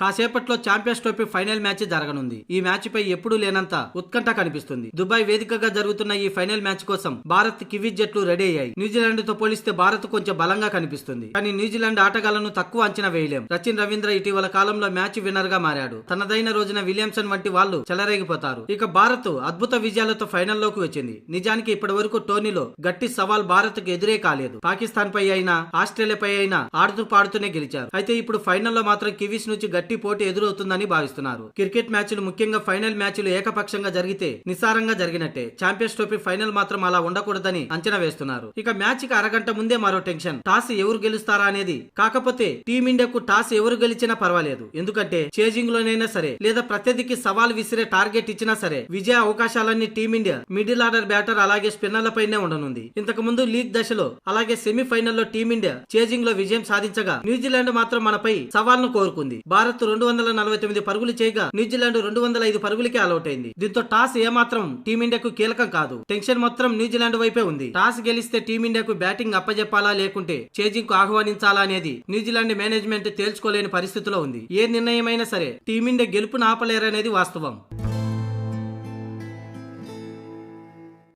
కాసేపట్లో champions trophy final match జరగనుంది. ఈ మ్యాచ్ పై ఎప్పుడూ లేనంత ఉత్కంఠ కనిపిస్తుంది. దుబాయ్ వేదికగా జరుగుతున్న ఈ ఫైనల్ మ్యాచ్ కోసం భారత్ కివీస్ జట్లు రెడీ అయ్యాయి. న్యూజిలాండ్తో పోలిస్తే భారత్ కొంచెం బలంగా కనిపిస్తుంది. కానీ న్యూజిలాండ్ ఆటగాళ్ళను తక్కువ అంచనా వేయలేం. సచిన్ రవీంద్ర ఇటీవల కాలంలో మ్యాచ్ విన్నర్గా మారాడు. తనదైన రోజున విలియమ్సన్ వంటి వాళ్ళు చెలరేగిపోతారు. ఇక భారత్ అద్భుత విజయాలతో ఫైనల్లోకి వచ్చింది. నిజానికి ఇప్పటి వరకు టోర్నీలో గట్టి సవాల్ భారత్కు ఎదురే కాలేదు. పాకిస్తాన్ పై అయినా ఆస్ట్రేలియా పై అయినా ఆడుతూ పాడుతూనే గెలిచారు. అయితే ఇప్పుడు ఫైనల్లో మాత్రం కివీస్ నుంచి గట్టి పోటీ ఎదురవుతుందని భావిస్తున్నారు. క్రికెట్ మ్యాచ్లు ముఖ్యంగా ఫైనల్ మ్యాచ్లు ఏకపక్షంగా జరిగితే నిస్సారంగా జరిగినట్టే. ఛాంపియన్స్ ట్రోఫీ ఫైనల్ మాత్రం అలా ఉండకూడదని అంచనా వేస్తున్నారు. ఇక మ్యాచ్కి అరగంట ముందే మరో టెన్షన్. టాస్ ఎవరు గెలుస్తారా అనేది. కాకపోతే టీమిండియాకు టాస్ ఎవరు గెలిచినా పర్వాలేదు. ఎందుకంటే చేజింగ్ లోనైనా సరే లేదా ప్రత్యర్థికి సవాల్ విసిరే టార్గెట్ ఇచ్చినా సరే విజయ అవకాశాలన్నీ team India middle order batter అలాగే స్పిన్నర్లపైనే ఉండనుంది. ఇంతకు ముందు లీగ్ దశలో అలాగే సెమీఫైనల్లో టీమిండియా చేజింగ్లో విజయం సాధించగా న్యూజిలాండ్ మాత్రం మనపై సవాల్ను కోరుకుంది. భారత్ రెండు వందల నలభై తొమ్మిది పరుగులు చేయగా న్యూజిలాండ్ రెండు వందల ఐదు పరుగులకే అలౌట్ అయింది. దీంతో టాస్ ఏమాత్రం టీమిండియాకు కీలకం కాదు. టెన్షన్ మొత్తం న్యూజిలాండ్ వైపే ఉంది. టాస్ గెలిస్తే టీమిండియాకు బ్యాటింగ్ అప్పజెప్పాలా లేకుంటే చేజింగ్కు ఆహ్వానించాలా అనేది న్యూజిలాండ్ మేనేజ్మెంట్ తేల్చుకోలేని పరిస్థితిలో ఉంది. ఏ నిర్ణయమైనా సరే టీమిండియా గెలుపును ఆపలేరనేది వాస్తవం.